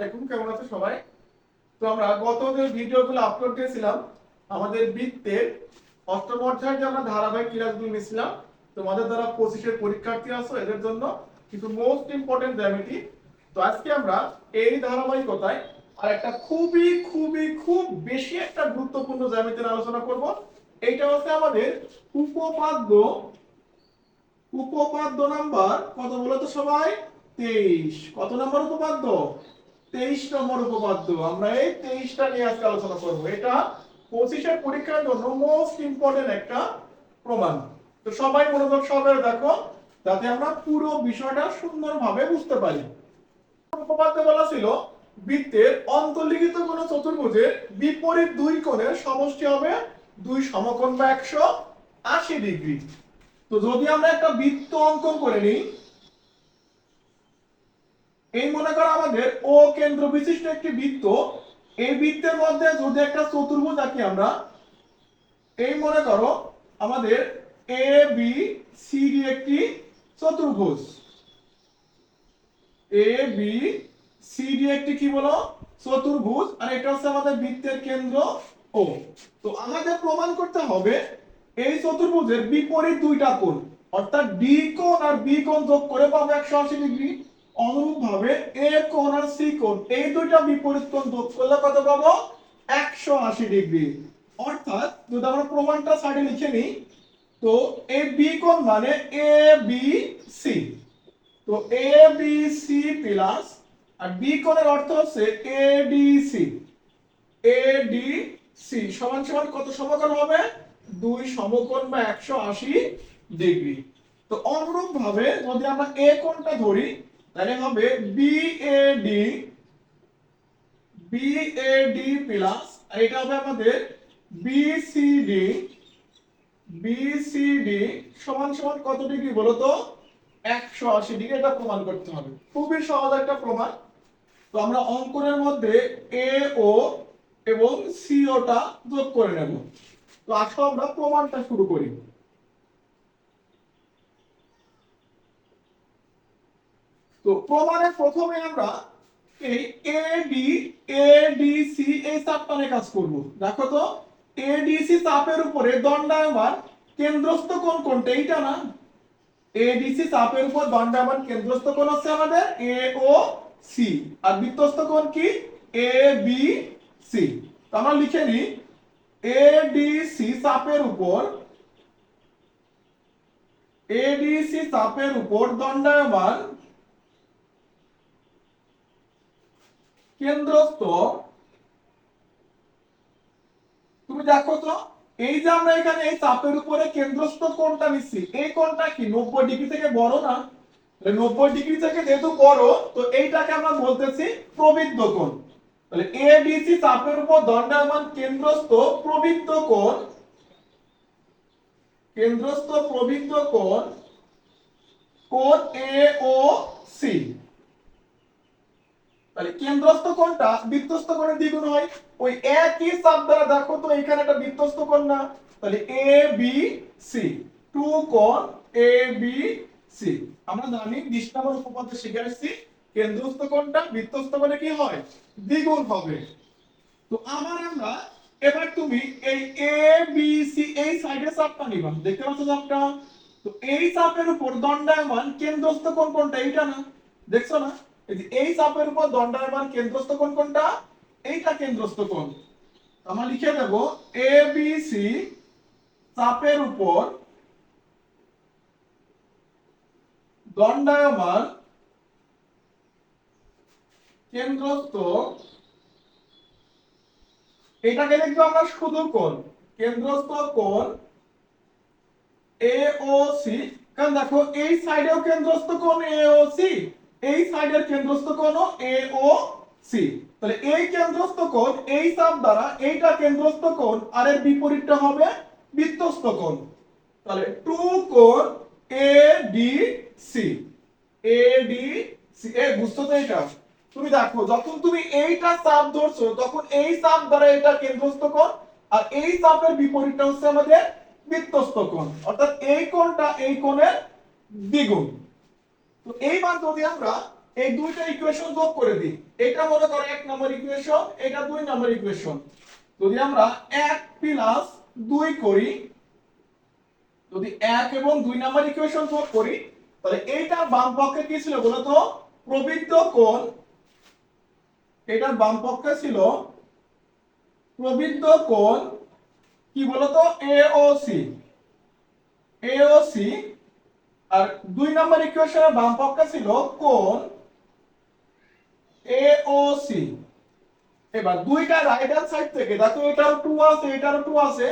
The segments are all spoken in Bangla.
আলাইকুম, কেমন আছো সবাই? তো আমরা গত যে ভিডিওগুলো আপলোড দিয়েছিলাম, আমাদের বৃত্তের অষ্টম অধ্যায়ের যে আমরা ধারাবাহিক ক্লাসগুলো নিয়েছিলাম, তোমাদের দ্বারা পঁচিশের পরীক্ষার্থী আছো, এদের জন্য কিছু মোস্ট ইম্পর্টেন্ট জ্যামিতি। তো আজকে আমরা এই ধারাবাহিকতায় আর একটা খুবই খুবই, খুব বেশি একটা গুরুত্বপূর্ণ জ্যামিতির আলোচনা করব। এইটা হচ্ছে আমাদের উপপাদ্য উপপাদ্য নাম্বার কত বলো তো সবাই? তেইশ। কত নম্বর উপপাদ্য? তেইশ নম্বর উপপাদ্য। আমরা এই তেইশটা নিয়ে আজকে আলোচনা করব। এটা পঁচিশের পরীক্ষার জন্য মোস্ট ইম্পর্টেন্ট একটা প্রমাণ। তো সবাই মনোযোগ সহকারে দেখো, যাতে আমরা পুরো বিষয়টা সুন্দরভাবে বুঝতে পারি। উপপাদ্য বলা ছিল, বৃত্তের অন্তর্লিখিত কোন চতুর্ভুজের বিপরীত দুই কোণের সমষ্টি হবে দুই সমকোণ বা একশো আশি ডিগ্রি। তো যদি আমরা একটা বৃত্ত অঙ্কন করে নিই এই মনে করো আমাদের ও কেন্দ্র বিশিষ্ট একটি বৃত্ত, এই বৃত্তের মধ্যে যদি একটা চতুর্ভুজ আঁকি আমরা, এই মনে করো আমাদের এ বি সি ডি একটি চতুর্ভুজ। এ বি সি ডি একটি কি বলো? চতুর্ভুজ, আর এটা হচ্ছে আমাদের বৃত্তের কেন্দ্র ও তো আমাদের প্রমাণ করতে হবে, এই চতুর্ভুজের বিপরীত দুইটা কোণ, অর্থাৎ ডি কোণ আর বি কোণ যোগ করে পাবো একশো আশি ডিগ্রি। অনুরূপ ভাবে এ কোণ আর সি কোণ এই দুইটা বিপরীত কোণ যোগ করলে কত পাবো? একশো আশি ডিগ্রি। অর্থাৎ যদি আমরা প্রমাণটা সাইডে লিখে নিই, তো এ বি কোণ মানে এ বি সি। তো এ বি সি প্লাস, আর বি কোণের অর্থ হচ্ছে A D C. A D C সমান সমান কত সমকোণ হবে? দুই সমকোণ বা একশো আশি ডিগ্রি। তো অনুরূপ ভাবে যদি আমরা এ কোণটা ধরি তাহলে হবে B A D B A D plus আর এটা হবে আমাদের B C D B C D সমান সমান কত ডিগ্রি বলো তো? একশো আশি ডিগ্রি এটা প্রমাণ করতে হবে। খুবই সহজ একটা প্রমাণ। তো আমরা অঙ্কনের মধ্যে এ ও এবং সিওটা যোগ করে নেব। তো আসো আমরা প্রমাণটা শুরু করি। তো প্রমাণে প্রথমে আমরা এই A D A D C এই চাপটা নিয়ে কাজ করব। দেখো তো এ ডি সি চাপের উপরে দণ্ডায়মান কেন্দ্রস্থ কোণ কোনটা? এইটা না? এডিসি চাপের উপর দণ্ডায়মান কেন্দ্রস্থ কোণ হচ্ছে আমাদের? এ ও সি আর বৃত্তস্থ কোণ কি? এ বি সি তো আমরা লিখে নিই এডিসি চাপের উপর এডিসি চাপের উপর দণ্ডায়মান কেন্দ্রস্থ। তুমি দেখো তো, এই যে আমরা এখানে এই চাপের উপরে কেন্দ্রস্থ কোণটা নিচ্ছি, এই কোণটা কি? নব্বই ডিগ্রি থেকে বড় না? নব্বই ডিগ্রি থেকে যেহেতু বড়, তো এইটাকে আমরা বলতেছি প্রবৃদ্ধ কোণ। তাহলে এডিসি চাপের উপর দণ্ডায়মান কেন্দ্রস্থ প্রবৃদ্ধ কোণ, কেন্দ্রস্থ প্রবৃদ্ধ কোণ কোণ এ ও সি তাহলে কেন্দ্রস্থ কোণটা বৃত্তস্থ কোণের দ্বিগুণ হয়। ওই একই চাপ দ্বারা দেখো তো এখানে একটা বৃত্তস্থ কোণ না। তাহলে এ বি সি টু কোণ এ বি সি আমরা জানি বিশ নম্বর উপপাদ্য শিখে আসছি কেন্দ্রস্থ কোণটা বৃত্তস্থ কোণে কি হয়? দ্বিগুণ হবে। তো আবার আমরা, এবার তুমি এই এ বি সি এই সাইডে চাপটা নিবা। দেখতে পাচ্ছ চাপটা? তো এই চাপের উপর দণ্ডায়মান কেন্দ্রস্থ কোণ কোনটা এইটা না। দেখছ না? এই চাপের উপর দণ্ডায়মান কেন্দ্রস্থ কোণ কোনটা? এইটা কেন্দ্রস্থ কোণ আমরা লিখে দেব এ বি সি চাপের উপর দণ্ডায়মান কেন্দ্রস্থ এটাকে লিখব আমরা শুধু কোণ কেন্দ্রস্থ কোণ এ ও সি কারণ দেখো, এই সাইডেও কেন্দ্রস্থ কোণ এ ও সি এই সাইডের কেন্দ্রস্থ কোণ এ ও সি তাহলে এই কেন্দ্রস্থ কোণ, এই চাপ দ্বারা এইটা কেন্দ্রস্থ কোণ আর এর বিপরীতটা হবে বৃত্তস্থ কোণ। তাহলে টু কোণ A D C A D C A বুঝছ তো এটা? তুমি দেখো, যখন তুমি এইটা চাপ ধরছো, তখন এই চাপ দ্বারা এটা কেন্দ্রস্থ কোণ, আর এই চাপের বিপরীতটা হচ্ছে আমাদের বৃত্তস্থ কোণ। অর্থাৎ এই কোণটা এই কোণের দ্বিগুণ। তো এইবার যদি আমরা এই দুইটা ইকুয়েশন যোগ করে দিই, এটা মনে করো এক নম্বর ইকুয়েশন এটা দুই নম্বর ইকুয়েশন যদি আমরা এক প্লাস দুই করি, যদি এক এবং দুই নম্বর ইকুয়েশন যোগ করি, তাহলে এইটার বাম পক্ষে কি ছিল বলতো প্রবৃদ্ধ কোণ। এটার বাম পক্ষে ছিল প্রবৃদ্ধ কোণ কি বলতো এওসি এওসি আর দুই নম্বর ইকুয়েশনের বাম পক্ষে ছিল কোণ এওসি এবার দুইটা রাইট হ্যান্ড সাইড থেকে, দেখো এটার টু আছে এটার টু আছে।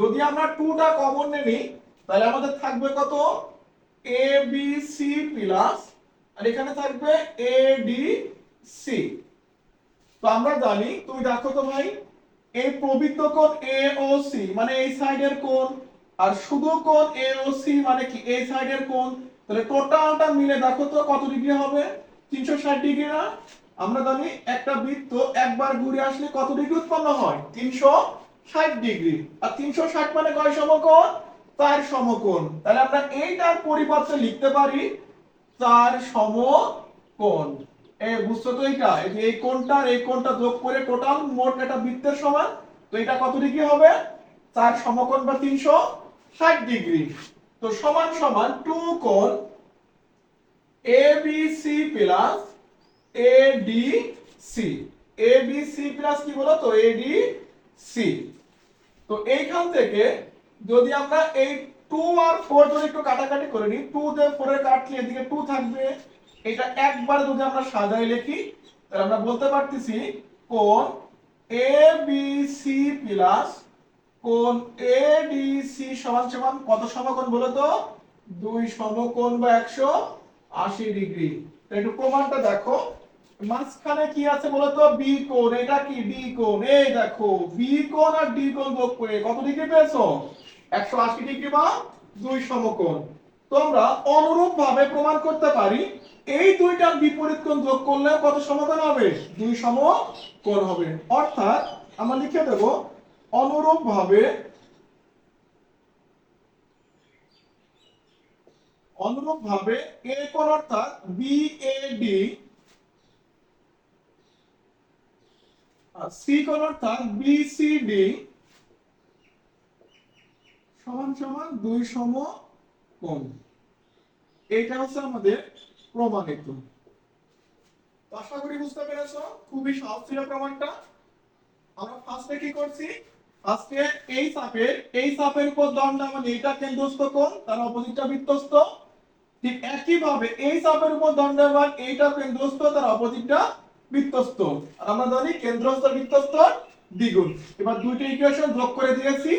যদি আমরা টুটা কমন নিই, তাহলে আমাদের থাকবে কত? এ বি সি প্লাস আর এখানে থাকবে এ ডি সি তো আমরা জানি, তুমি দেখো তো ভাই, এই প্রবৃত্ত কোণ এ ও সি মানে এই সাইডের কোণ। আর শুধু কোণ এ ও মানে কি? এই সাইডের কোণ। তাহলে টোটালটা মিলে দেখো তো কত ডিগ্রি হবে? তিনশো ষাট ডিগ্রি না? আমরা জানি একটা বৃত্ত একবার ঘুরে আসলে কত ডিগ্রি উৎপন্ন হয়? তিনশো ষাট ডিগ্রি আর তিনশো ষাট মানে কয় সমকোণ? তার সমকোণ। তাহলে আমরা এইটার পরিবর্তে লিখতে পারি তার সমকোণ। এই বুঝছ তো এইটা? এই কোণটা এই কোণটা যোগ করে টোটাল মোট একটা বৃত্তের সমান। তো এটা কত ডিগ্রি হবে? তার সমকোণ বা তিনশো ষাট ডিগ্রি। তো সমান সমান টু কোণ A B C plus A D C A B C plus কি বলো তো এ ডি সি তো এইখান থেকে যদি আমরা এই টু আর ফোর যদি একটু কাটাকাটি করে নিই টু তে ফোর এর কাটলে এদিকে টু থাকবে। এটা একবার যদি আমরা সাজাই লিখি, তাহলে আমরা বলতে পারতেছি কোন এ বি সি প্লাস কোন এ ডি সি সমান সমান কত সমকোণ বলো তো? দুই সমকোণ বা একশো আশি ডিগ্রি। একটু প্রমাণটা দেখো। মাঝখানে কি আছে বলতো বি কোণ। এটা কি? ডি কোণ। এই দেখো বি কোণ আর ডি কোণ যোগ করে কত ডিগ্রি পেয়েছ? একশো আশি ডিগ্রি বা দুই সমকোণ। তোমরা অনুরূপ ভাবে প্রমাণ করতে পারি, এই দুইটার বিপরীত কোণ যোগ করলে কত সমকোণ হবে? দুই সমকোণ হবে। অর্থাৎ আমরা লিখে দেব অনুরূপ ভাবে অনুরূপ ভাবে এ কোণ অর্থাৎ বি এ ডি আর সি কোণ অর্থাৎ বি সি ডি সমান সমান দুই সম কোণ। এটা হচ্ছে আমাদের প্রমাণিত। আশা করি বুঝতে পেরেছ, খুবই সহজ ছিল প্রমাণটা। আমরা ফার্স্টে কি করছি? ফার্স্টে এই চাপের এই চাপের উপর দণ্ড মানে এইটা কেন্দ্রস্থ কোণ তার অপোজিটটা বৃত্তস্থ ঠিক একই ভাবে এই চাপের উপর দণ্ডায়মান এইটা কেন্দ্রস্থ তার অপোজিটটা বৃত্তস্থ আর আমরা জানি কেন্দ্রস্থ বৃত্তস্থ দ্বিগুণ। এবার দুইটা ইকুয়েশন যোগ করে দিয়েছি।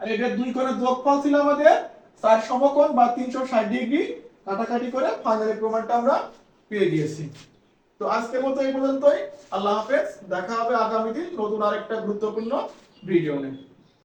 আর এটা দুই কোণের যোগফল ছিল আমাদের চার সমকোণ বা তিনশো ষাট ডিগ্রি কাটাকাটি করে ফাইনালি প্রমাণটা আমরা পেয়ে গিয়েছি। তো আজকের মতো এই পর্যন্তই। আল্লাহ হাফেজ। দেখা হবে আগামী দিন নতুন আরেকটা গুরুত্বপূর্ণ ভিডিও নিয়ে